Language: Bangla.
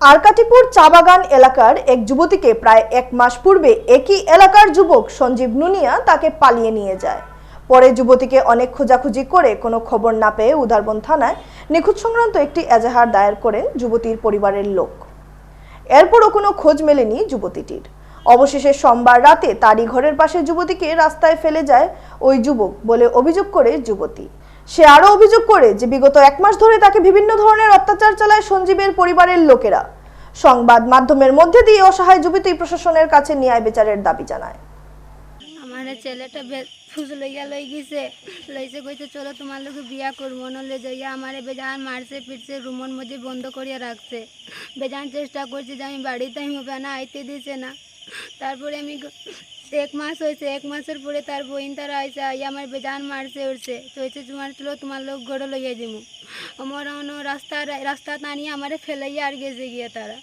আরকাটিপুর চা বাগান এলাকার এক যুবতীকে প্রায় এক মাস পূর্বে একই এলাকার যুবক সঞ্জীব নুনিয়া তাকে পালিয়ে নিয়ে যায়। পরে যুবতীকে অনেক খোঁজাখুঁজি করে কোনো খবর না পেয়ে উদারবন থানায় নিখোঁজ সংক্রান্ত একটি এজাহার দায়ের করেন যুবতীর পরিবারের লোক। এরপরও কোনো খোঁজ মেলেনি যুবতীটির। অবশেষে সোমবার রাতে তারই ঘরের পাশে যুবতীকে রাস্তায় ফেলে যায় ওই যুবক বলে অভিযোগ করে যুবতী। সে আরও অভিযোগ করে যে বিগত এক মাস ধরে তাকে বিভিন্ন ধরনের অত্যাচার চালায় সঞ্জীবের পরিবারের লোকেরা। সংবাদ মাধ্যমের মধ্যে দিয়ে অসহায় যুবতী প্রশাসনের কাছে ন্যায় বিচারের দাবি জানায়। আমার ছেলেটা ফুস লইয়া লই গেছে। লইছে, কইছে, চলো তোমার লোকে বিয়া করব নলে যাইয়া আমার বেজান মারছে, পিটছে রুমের মধ্যে বন্ধ করিয়া রাখছে। বেজান চেষ্টা করছি যে আমি বাড়িতে আমি হবে না, আইতে দিছে না। তারপরে আমি এক মাস হয়েছে, এক মাসের পরে তার বইন তারা আইসা আইয়া আমার বেজান মারছে উঠছে চইছে তোমার চলো তোমার লোক ঘরে লইয়া দিব আমার রাস্তা রাস্তা টানিয়ে আমারে ফেলাইয়া আর গেছে গিয়ে তারা।